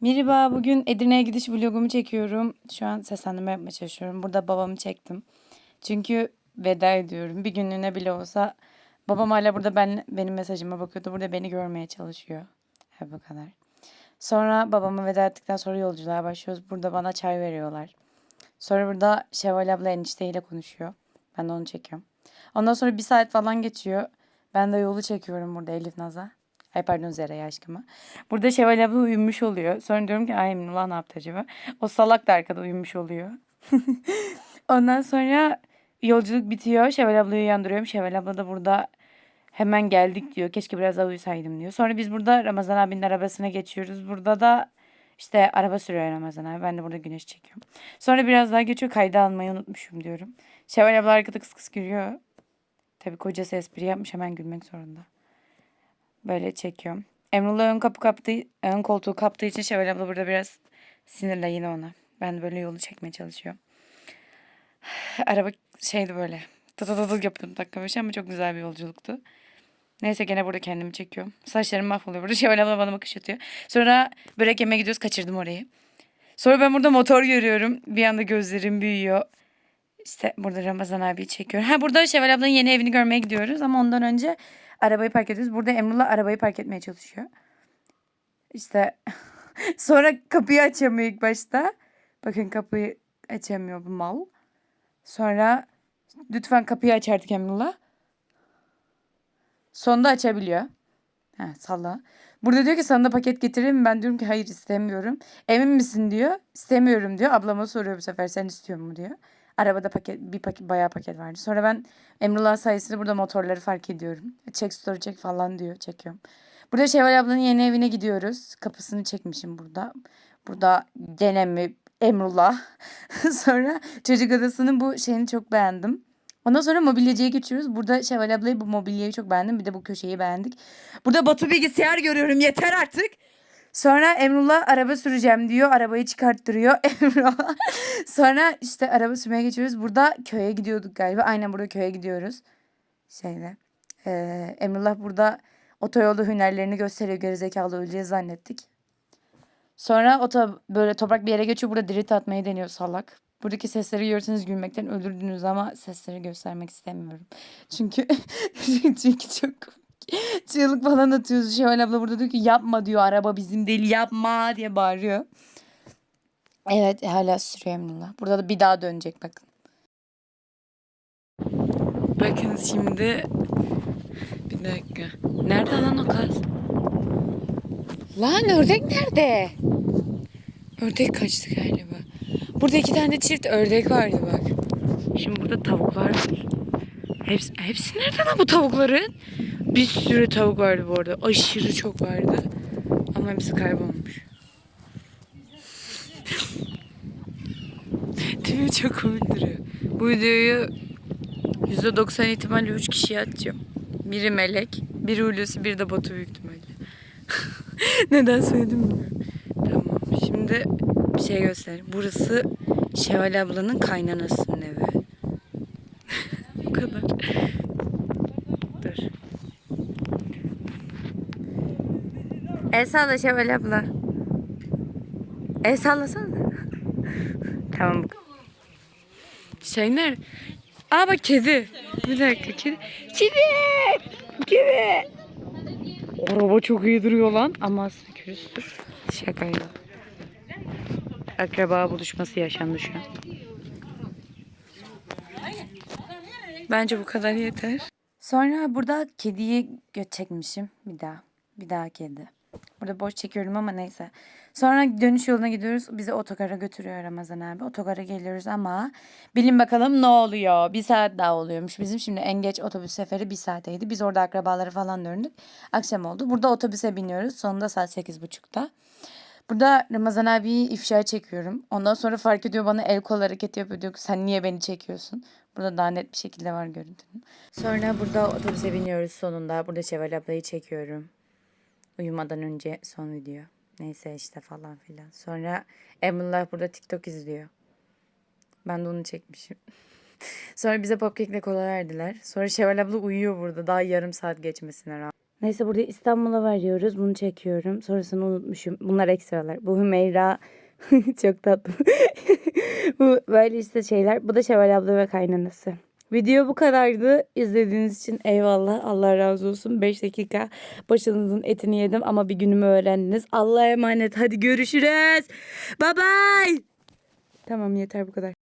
Merhaba, bugün Edirne'ye gidiş vlogumu çekiyorum. Şu an seslendirme yapmaya çalışıyorum. Burada babamı çektim. Çünkü veda ediyorum. Bir günlüğüne bile olsa babam hala burada ben, benim mesajıma bakıyordu. Burada beni görmeye çalışıyor. Hep bu kadar. Sonra babamı veda ettikten sonra yolculuğa başlıyoruz. Burada bana çay veriyorlar. Sonra burada Şevval abla enişteyle konuşuyor. Ben de onu çekiyorum. Ondan sonra bir saat falan geçiyor. Ben de yolu çekiyorum burada Elif Naz'a. Ay pardon Zera'ya aşkıma. Burada Şevval abla uyumuş oluyor. Sonra diyorum ki ay Emrullah ne yaptı acaba? O salak da arkada uyumuş oluyor. Ondan sonra yolculuk bitiyor. Şevval ablayı uyandırıyorum. Şevval abla da burada hemen geldik diyor. Keşke biraz daha uyusaydım diyor. Sonra biz burada Ramazan abinin arabasına geçiyoruz. Burada da işte araba sürüyor Ramazan abi. Ben de burada güneş çekiyorum. Sonra biraz daha geçiyor. Kayda almayı unutmuşum diyorum. Şevval abla arkada kıs kıs gülüyor. Tabii kocası espri yapmış hemen gülmek zorunda. Böyle çekiyorum. Emrullah ön kapı kaptığı, ön koltuğu kaptığı için Şevval abla burada biraz sinirli yine ona. Ben de böyle yolu çekmeye çalışıyorum. Araba şeydi böyle. Tı yapıyordum dakika başı ama çok güzel bir yolculuktu. Neyse gene burada kendimi çekiyorum. Saçlarım mahvoluyor burada. Şevval abla bana bakış atıyor. Sonra börek yemeye gidiyoruz. Kaçırdım orayı. Sonra ben burada motor görüyorum. Bir anda gözlerim büyüyor. İşte burada Ramazan abiyi çekiyorum. Ha burada Şevval ablanın yeni evini görmeye gidiyoruz. Ama ondan önce arabayı park ediyoruz. Burada Emrullah arabayı park etmeye çalışıyor. İşte sonra kapıyı açamıyor ilk başta. Bakın kapıyı açamıyor bu mal. Sonra lütfen kapıyı aç artık Emrullah. Sonunda açabiliyor. Ha, salla. Burada diyor ki sana da paket getireyim? Ben diyorum ki hayır istemiyorum. Emin misin diyor. İstemiyorum diyor. Ablama soruyor bu sefer sen istiyor mu diyor. Arabada paket bir paket bayağı paket vardı. Sonra ben Emrullah sayesinde burada motorları fark ediyorum. Çek story çek falan diyor. Çekiyorum. Burada Şevval ablanın yeni evine gidiyoruz. Kapısını çekmişim burada. Burada gene mi Emrullah. Sonra çocuk odasının bu şeyini çok beğendim. Ondan sonra mobilyacıya geçiyoruz. Burada Şevval ablayı bu mobilyayı çok beğendim. Bir de bu köşeyi beğendik. Burada Batu bilgisayar görüyorum. Yeter artık. Sonra Emrullah araba süreceğim diyor. Arabayı çıkarttırıyor Emrullah. Sonra işte araba sürmeye geçiyoruz. Burada köye gidiyorduk galiba. Aynen burada köye gidiyoruz. Şeyde. Ee, Emrullah burada otoyolda hünerlerini gösteriyor. Gerizekalı öleceğiz zannettik. Sonra o da böyle toprak bir yere geçiyor. Burada dirit atmayı deniyor salak. Buradaki sesleri görürseniz gülmekten ölürdünüz ama sesleri göstermek istemiyorum. Çünkü çünkü çok. Çığlık falan atıyoruz. Şevval abla burada diyor ki yapma diyor. Araba bizim değil yapma diye bağırıyor. Evet hala sürüyor Emrullah. Burada da bir daha dönecek bakın. Bakın şimdi bir dakika. Nerede lan o kız? Lan ördek nerede? Ördek kaçtı galiba. Burada iki tane çift ördek vardı bak. Şimdi burada tavuklar var. Hepsi, hepsi nerede lan bu tavukların? Bir sürü tavuk vardı bu arada. Aşırı çok vardı. Ama hepsi kaybolmuş. Değil? Çok komik duruyor. Bu videoyu %90 ihtimalle 3 kişiye atacağım. Biri Melek, biri Hulusi, biri de Batu büyük ihtimalle. Neden söyledim bilmiyorum. Tamam. Şimdi bir şey göstereyim. Burası Şevval ablanın kaynanasının evi. Bu kadar. El salla Şevval abla. El sallasana. tamam. Şey nerede? Aa bak kedi. Bir dakika kedi. Kedi. Kedi. Araba çok iyi duruyor lan. Ama aslında kürüstür. Şakayla. Akraba buluşması yaşandı şu an. Bence bu kadar yeter. Sonra burada kediyi göt çekmişim. Bir daha. Bir daha kedi. Burada boş çekiyorum ama neyse. Sonra dönüş yoluna gidiyoruz. Bizi otogara götürüyor Ramazan abi. Otogara geliyoruz ama bilin bakalım ne oluyor. Bir saat daha oluyormuş. Bizim şimdi en geç otobüs seferi bir saateydi. Biz orada akrabaları falan döndük. Akşam oldu. Burada otobüse biniyoruz. Sonunda saat sekiz buçukta. Burada Ramazan abiyi ifşa çekiyorum. Ondan sonra fark ediyor bana el kol hareketi yapıyor. Diyor sen niye beni çekiyorsun? Burada daha net bir şekilde var görüntüm. Sonra burada otobüse biniyoruz sonunda. Burada Şevval ablayı çekiyorum. Uyumadan önce son video. Neyse işte falan filan. Sonra Emrullah burada TikTok izliyor. Ben de onu çekmişim. Sonra bize popkekle kola verdiler. Sonra Şevval abla uyuyor burada. Daha yarım saat geçmesine rağmen. Neyse burada İstanbul'a varıyoruz. Bunu çekiyorum. Sonrasını unutmuşum. Bunlar ekstralar. Bu Hümeyra. Çok tatlı. bu böyle işte şeyler. Bu da Şevval abla ve kaynanası. Video bu kadardı. İzlediğiniz için eyvallah. Allah razı olsun. 5 dakika başınızın etini yedim ama bir günümü öğrendiniz. Allah'a emanet. Hadi görüşürüz. Bye bye. Tamam yeter bu kadar.